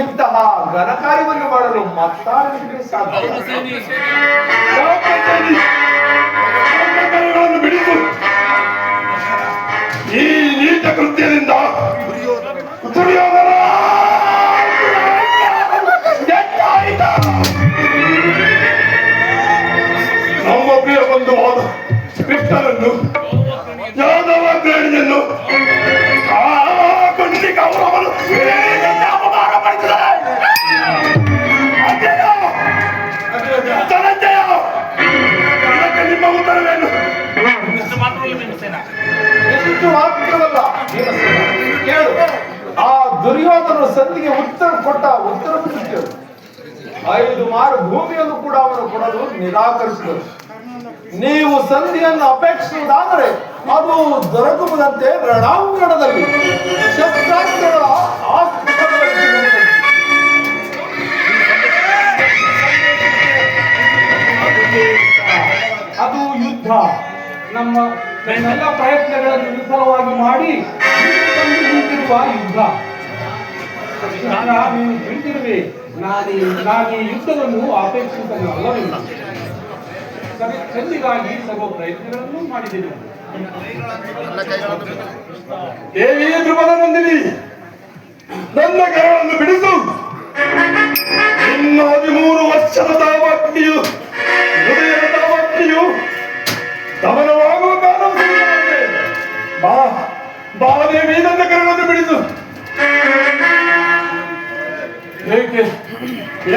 ಇಂತಹ ಘನಕಾರ್ಯವನ್ನು ಮಾಡಲು ಮತ್ತಾರನಿಗೆ ಸಾಧ್ಯ. ಬಿಡಿಸು. ಈ ನೀಚ ಕೃತ್ಯದಿಂದ ದುರ್ಯೋಧನ ಎಷ್ಟಾಯಿತು? ನಮ್ಮ ಪ್ರಿಯ ಬಂಧುವಾದ ಕೃಷ್ಣನನ್ನು ಯಾದವ ಕ್ರೀಡೆಯನ್ನು ಎಷ್ಟು ಮಾತ್ರವಲ್ಲ. ಕೇಳು. ಆ ದುರ್ಯೋಧನ ಸಂಧಿಗೆ ಉತ್ತರ ಕೊಟ್ಟ ಉತ್ತರ ಕೇಳು. ಐದು ಮಾರು ಭೂಮಿಯನ್ನು ಕೂಡ ಅವನು ಕೊಡಲು ನಿರಾಕರಿಸಿದರು. ನೀವು ಸಂಧಿಯನ್ನು ಅಪೇಕ್ಷಿಸುವುದಾದರೆ ಅದು ದೊರಕುವುದಂತೆ ರಣಾಂಗಣದಲ್ಲಿ ಶಸ್ತ್ರಾಸ್ತ್ರಗಳ ಅದು ಯುದ್ಧ. ನಮ್ಮ ನನ್ನೆಲ್ಲ ಪ್ರಯತ್ನಗಳನ್ನು ವಿಫಲವಾಗಿ ಮಾಡಿ ಇಲ್ಲಿ ನಿಂತಿರುವ ಯುದ್ಧ. ನೀನು ತಿಳಿದಿರುವೆ ನಾನು ನಾನು ಈ ಯುದ್ಧವನ್ನು ಅಪೇಕ್ಷಿಸಲು ಅಲ್ಲವಿಲ್ಲ ಸರಿ ಚೆಂದಿಗಾಗಿ ಸರ್ವ ಪ್ರಯತ್ನಗಳನ್ನು ಮಾಡಿದ್ದೇನೆ ದೇವಿ ಧ್ರುವದ ನಂದಿನಿ ನನ್ನ ಏಕೆ?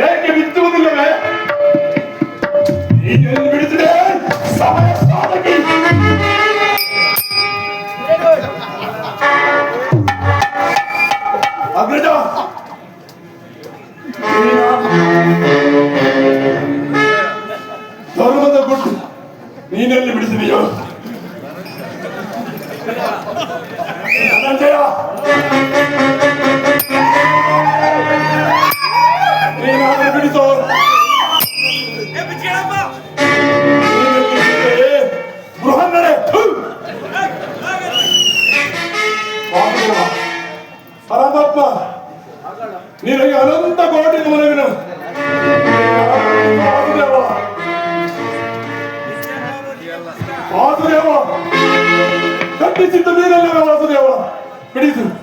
ಏಕೆ ಬಿತ್ತುವುದಿಲ್ಲವೇ? ನೀನು ಬಿಡಿಸಿದೆ ಸಮಯ ಸಾಧಕಿ ಅಗ್ರಜ ಧರ್ಮದ ಗುಟ್ಟು ನೀನೆಲ್ಲಿ ಬಿಡಿಸಿದೆಯೋ ನಿನಗೆ ಅನಂತ ಕೋಟಿ ಮನವಿನ. ವಾಸುದೇವ. ಕಟ್ಟಿಸಿದ್ದ ನೀರಲ್ಲ ವಾಸುದೇವ. ಬಿಡಿಸು.